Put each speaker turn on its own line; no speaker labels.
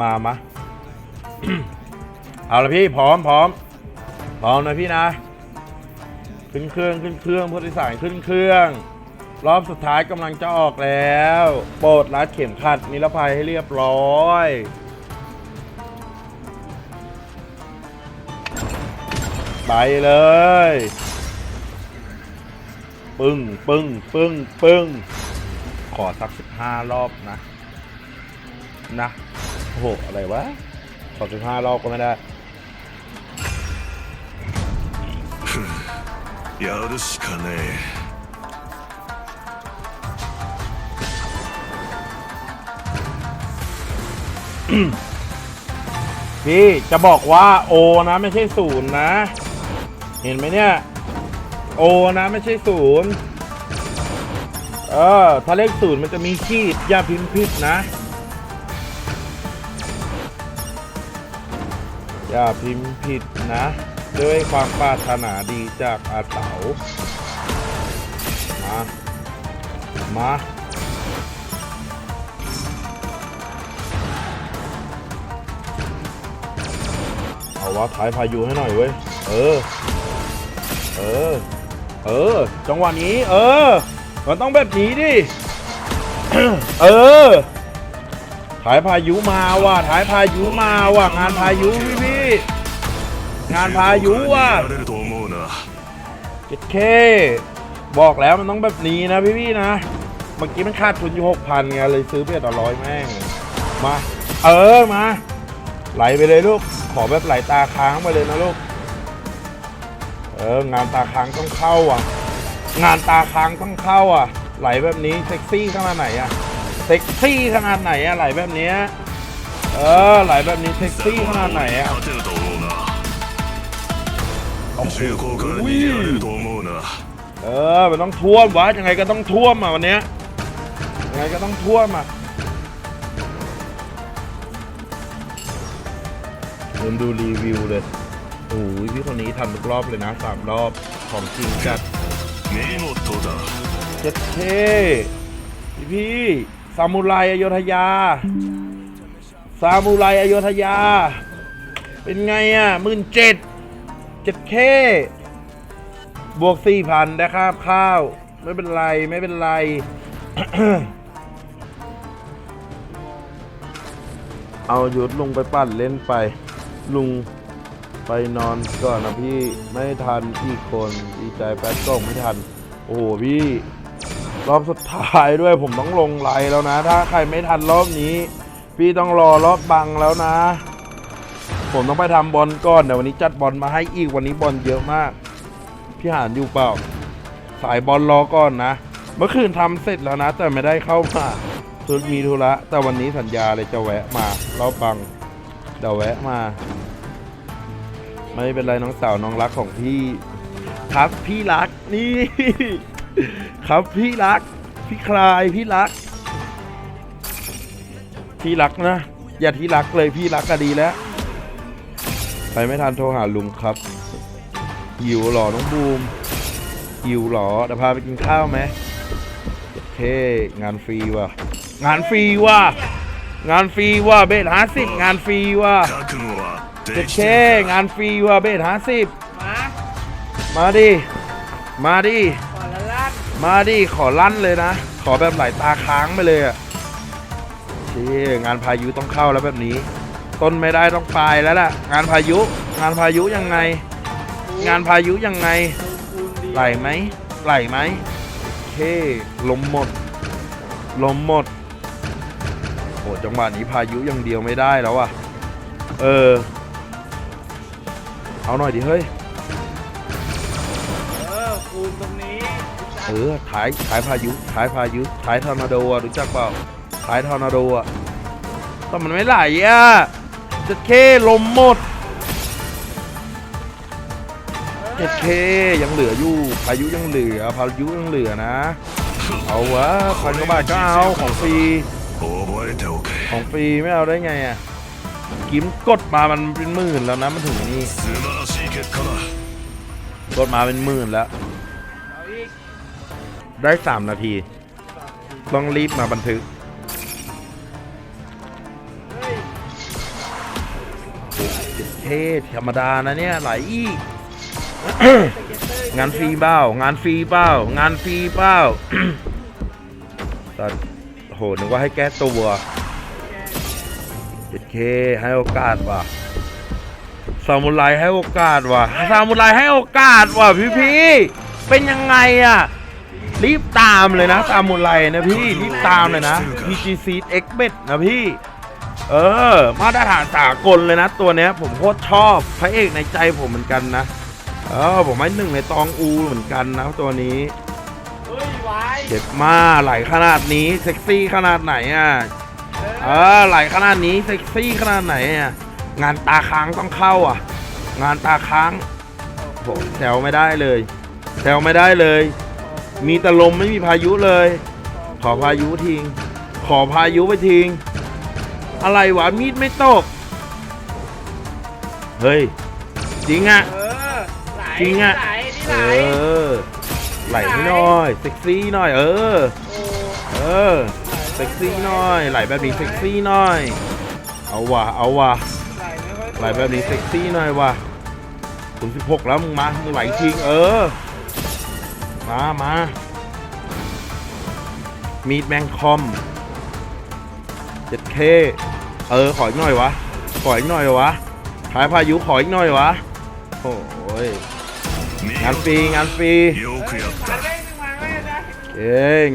มามาเอาละพี่พร้อมพร้อมพร้อมนะพี่นะ ขึ้นเครื่องขึ้นเครื่องผู้โดยสารขึ้นเครื่อง รอบสุดท้ายกำลังจะออกแล้ว โปรดรัดเข็มขัดนิรภัยให้เรียบร้อยไปเลย ปึ้งปึ้งปึ้งปึ้งขอสักสิบห้ารอบนะ นะ โอ้โห อะไรวะ ขอสิบห้ารอบก็ไม่ได้
やるしかね
พี่จะบอกว่าโอนะไม่ใช่ศูนย์นะ เห็นไหมเนี่ย โอนะไม่ใช่ศูนย์เออ ถ้าเลขศูนย์มันจะมีขีดอย่าพิมพ์ผิดนะ อย่าพิมพ์ผิดนะ ด้วยความปรารถนาดีจากอาเต๋ามา มาเอาวะถ่ายพายุให้หน่อยเว้ย เออ เออ เออ จังหวะนี้ เออ มันต้องแบบนี้ดิ เออถ่ายพายุมาว่ะถ่ายพายุมาว่ะงานพายุพี่พี่ งานพายุว่ะเจ็ดเค บอกแล้วมันต้องแบบนี้นะพี่ๆนะ เมื่อกี้มันขาดทุนอยู่หกพันไงเลยซื้อเพียต่อร้อยแม่ง มา เออมา ไหลไปเลยลูก ขอแบบไหลตาค้างไปเลยนะลูก เอองานตาค้างต้องเข้าอะ งานตาค้างต้องเข้าอะ ไหลแบบนี้เซ็กซี่ขนาดไหนอะ เซ็กซี่ขนาดไหนอะไหลแบบเนี้ย เออไหลแบบนี้เท็กซี่ขนาดไหนอะต้อ
งท่วม
เออมันต้องท่วมวะยังไงก็ต้องท่วมอะวันเนี้ยยังไงก็ต้องท่วมอะลืมดูรีวิวเลยโอ้ยพี่คนนี้ทำทุกรอบเลยนะสามรอบของจริงจัดเจ็ดเท่พี่ ซามูไรอโยธยา ซามูไรอโยธยา เป็นไงอะหมื่นเจ็ดเจ็ดเคบวกสี่พันได้ครับข้าว ไม่เป็นไร ไม่เป็นไร เอาหยุดลุงไปปั่นเล่นไป ลุงไปนอนก่อนนะพี่ไม่ทันอีกคนดีใจแป๊ดกล้องไม่ทัน โอ้โหพี่ รอบสุดท้ายด้วยผมต้องลงไลน์แล้วนะ ถ้าใครไม่ทันรอบนี้ พี่ต้องรอรอบบังแล้วนะ ผมต้องไปทำบอลก่อนเดี๋ยววันนี้จัดบอลมาให้อีกวันนี้บอลเยอะมาก พี่หานอยู่เปล่า สายบอลรอก่อนนะ เมื่อคืนทำเสร็จแล้วนะ แต่ไม่ได้เข้ามาทุนมีธุระแต่วันนี้สัญญาเลยจะแวะมารอบบังเดี๋ยวแวะมา ไม่เป็นไรน้องสาวน้องรักของพี่ ครับพี่รักนี่ ครับพี่รัก พี่คลายพี่รัก พี่รักนะ อย่าที่รักเลยพี่รักก็ดีแล้ว ไปไม่ทันโทรหาลุงครับ หิวหรอน้องบูม หิวหรอจะพาไปกินข้าวไหมโอเค งานฟรีว่ะ งานฟรีว่ะ งานฟรีว่ะเบสหาสิบงานฟรีว่ะเจ็เช่งานฟรีว่ะเบสหาสิบ
มา
ดิ มาดิ มาดิ ขอลั่นเลยนะ ขอแบบไหลตาค้างไปเลยอะ เชี่ยงานพายุต้องเข้าแล้วแบบนี้ ต้นไม่ได้ต้องปลายแล้วล่ะ งานพายุ งานพายุยังไง งานพายุยังไง
คูณดี
ไหลไหมไหลไหมโอเคลมหมด ลมหมดโอ้จังหวะนี้พายุอย่างเดียวไม่ได้แล้วอะ เออ เอาหน่อยดิเฮ้ย
เออคูณตรงนี้
เออท้ายท้ายพายุท้ายพายุท้ายทอร์นาโดอะรู้จักเปล่า สายทอร์นาโดอะแต่มันไม่ไหลอะจะเคลมหมดเจ็ดเคยังเหลืออยู่พายุยังเหลือพายุยังเหลือนะ เอาวะพันกว่าบาทก็เอาของฟรีของฟรีไม่เอาได้ไงอะกิมกดมามันเป็นหมื่นแล้วนะมันถึงนี่กดมาเป็นหมื่นแล้ว ได้สามนาที ต้องรีบมาบันทึก
เค
ธรรมดานะเนี่ยไหลอีก งานฟรีเปล่างานฟรีเปล่างานฟรีเปล่าตอนโหนึกว่าให้แก้ตัวโอเคให้โอกาสว่ะซามูไรให้โอกาสว่ะซามูไรให้โอกาสว่ะพี่พี่เป็นยังไงอะรีบตามเลยนะซามูไรนะพี่รีบตามเลยนะ PGC X b e t นะพี่ เออ มาตรฐานสากลเลยนะ ตัวเนี้ยผมโคตรชอบพระเอกในใจผมเหมือนกันนะ เออผมให้หนึ่งในตองอูเหมือนกันนะตัวนี้
เฮ้ยไว้
เจ็บมากไหลขนาดนี้เซ็กซี่ขนาดไหนอะเออไหลขนาดนี้เซ็กซี่ขนาดไหนอะงานตาค้างต้องเข้าอะ งานตาค้างโหแซวไม่ได้เลยแซวไม่ได้เลย มีแต่ลมไม่มีพายุเลย ขอพายุทิ้งขอพายุไปทิ้ง อะไรวะมีดไม่ตก เฮ้ย จริงอะ
เออไหล
จริงอะ
ไหลนี่
เอ
ไหล
อไหลให้หน่อยเซ็กซี่หน่อย เออ
โอ้
เออ เซ็กซี่หน่อย ไหลแบบนี้เซ็กซี่หน่อย เอาว่ะ เอาว่ะ
ไหลไม่ค่อย
ไหลแบบนี้เซ็กซี่หน่อยว่ะถึงสิบหกแล้วมึงมา มึงไหลทิ้งเออ มามามีดแมงคอม เจ็ดเคเออขออีกหน่อยวะ ขออีกหน่อยวะท้ายพายุขออีกหน่อยวะโอ้ยงานฟรีงานฟรีเอ้ยงาน